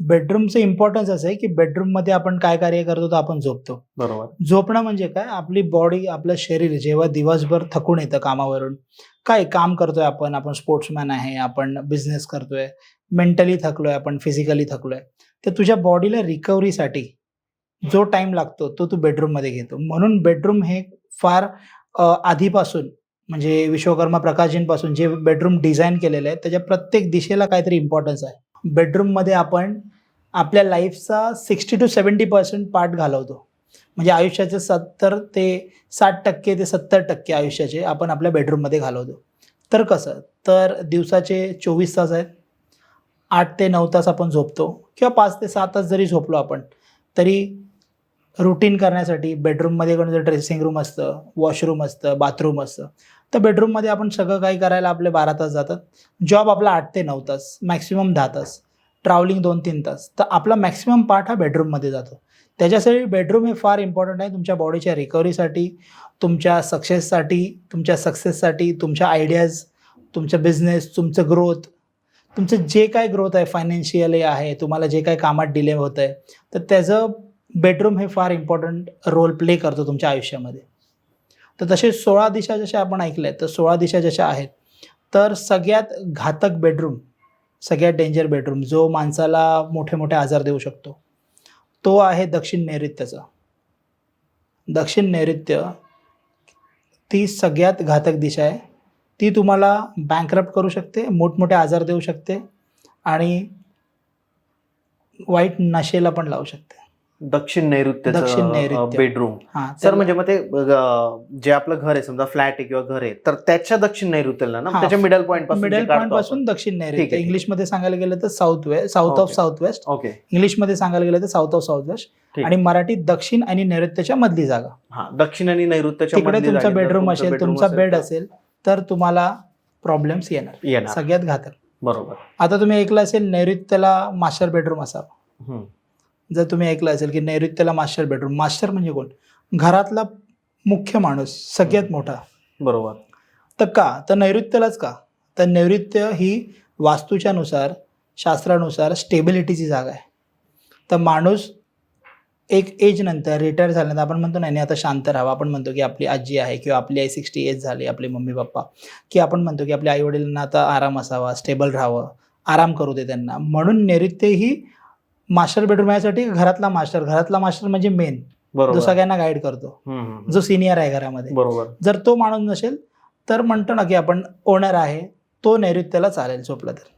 बेडरूमचं importance असं आहे की बेडरूममध्ये आपण काय कार्य करतो तर आपण झोपतो. बरोबर. झोपणं म्हणजे काय? आपली बॉडी आपलं शरीर जेव्हा दिवसभर थकून येतं कामावरून काय काम करतोय आपण? आपण स्पोर्ट्समॅन आहे आपण बिझनेस करतोय मेंटली थकलोय आपण फिजिकली थकलोय. तर तुझ्या बॉडीला रिकव्हरीसाठी जो टाइम लागतो तो तू बेडरूममध्ये घेतो. म्हणून बेडरूम हे फार आधीपासून म्हणजे विश्वकर्मा प्रकाशजींपासून जे बेडरूम डिझाईन केलेलं आहे त्याच्या प्रत्येक दिशेला काहीतरी इम्पॉर्टन्स आहे. बेडरूममध्ये आपण आपल्या लाईफचा sixty to seventy percent part घालवतो. म्हणजे आयुष्याचे सत्तर ते साठ टक्के ते सत्तर टक्के आयुष्याचे आपण आपल्या बेडरूममध्ये घालवतो. तर कसं? तर दिवसाचे चोवीस तास आहेत. आठ ते नऊ तास आपण झोपतो. किंवा पाच ते सहा तास जरी झोपलो आपण तरी रुटीन करण्यासाठी बेडरूममध्ये कोणाचं ड्रेसिंग रूम असतं वॉशरूम असतं बाथरूम असतं तर बेडरूममध्ये आपण सगळं काही करायला आपले बारा तास जातात. जॉब आपला आठ ते नऊ तास मॅक्सिमम दहा तास ट्रॅव्हलिंग दोन तीन तास. तर आपला मॅक्सिमम पार्ट हा बेडरूममध्ये जातो. त्याच्यासाठी बेडरूम हे फार इम्पॉर्टंट आहे तुमच्या बॉडीच्या रिकव्हरीसाठी तुमच्या सक्सेससाठी तुमच्या सक्सेससाठी तुमच्या आयडियाज तुमचं बिझनेस तुमचं ग्रोथ तुमचं जे काय ग्रोथ आहे फायनान्शियली आहे तुम्हाला जे काय कामात डिले होत आहे तर त्याचं बेडरूम हे फार इम्पॉर्टंट रोल प्ले करतो तुमच्या आयुष्यामध्ये. तर तसे सोळा दिशा जशा आपण ऐकल्या तर सोळा दिशा जशा आहेत तर सगळ्यात घातक बेडरूम सगळ्यात डेंजर बेडरूम जो माणसाला मोठे मोठे आजार देऊ शकतो तो आहे दक्षिण नैऋत्यचा. दक्षिण नैऋत्य ती सगळ्यात घातक दिशा आहे. ती तुम्हाला बँकरप्ट करू शकते मोठमोठे आजार देऊ शकते आणि वाईट नशेला पण लावू शकते. दक्षिण दक्षिण नैऋत्य नैऋत्य. बेडरूम सर म्हणजे मग ते जे आपलं घर आहे समजा फ्लॅट आहे किंवा घर आहे तर त्याच्या दक्षिण नैऋत्यला ना. त्याच्या मिडल पॉईंटपासून मिडल पॉईंटपासून. दक्षिण नैऋत्य ठीक आहे. इंग्लिशमध्ये सांगायला गेलं तर south west south of. South west okay इंग्लिशमध्ये सांगायला गेलं तर साऊथ ऑफ साऊथ वेस्ट. आणि मराठीत दक्षिण आणि नैऋत्यच्या मधली जागा दक्षिण आणि नैऋत्यच्या तिकडे तुमचा बेडरूम असेल तुमचा बेड असेल तर तुम्हाला प्रॉब्लेम्स येणार सगळ्यात घातक बरोबर आता तुम्ही ऐकलं असेल नैऋत्यला मास्टर बेडरूम असावा. जर तुम्ही ऐकलं असेल की नैऋत्यला मास्टर बेडरूम मास्टर म्हणजे कोण? घरातला मुख्य माणूस सगळ्यात मोठा. बरोबर. तर का? तर नैऋत्यलाच का? तर नैऋत्य ही वास्तूच्या नुसार शास्त्रानुसार स्टेबिलिटीची जागा आहे. तर माणूस एक एज नंतर रिटायर झाल्यानंतर आपण म्हणतो नाही नाही, आता शांत राहावं. आपण म्हणतो की आपली आजी आहे किंवा आपली आई सिक्स्टी एज झाली आपले मम्मी पप्पा. की आपण म्हणतो की आपल्या आईवडिलांना आता आराम असावा स्टेबल राहावं आराम करू दे त्यांना. म्हणून नैऋत्य ही मास्टर बेडरूम यासाठी घरातला मास्टर. घरातला मास्टर म्हणजे मेन जो सगळ्यांना गाईड करतो. जो सिनियर आहे घरामध्ये. बरोबर. जर तो माणूस नसेल तर म्हणतो ना की आपण ओनर आहे तो नैऋत्याला चालेल झोपला तर.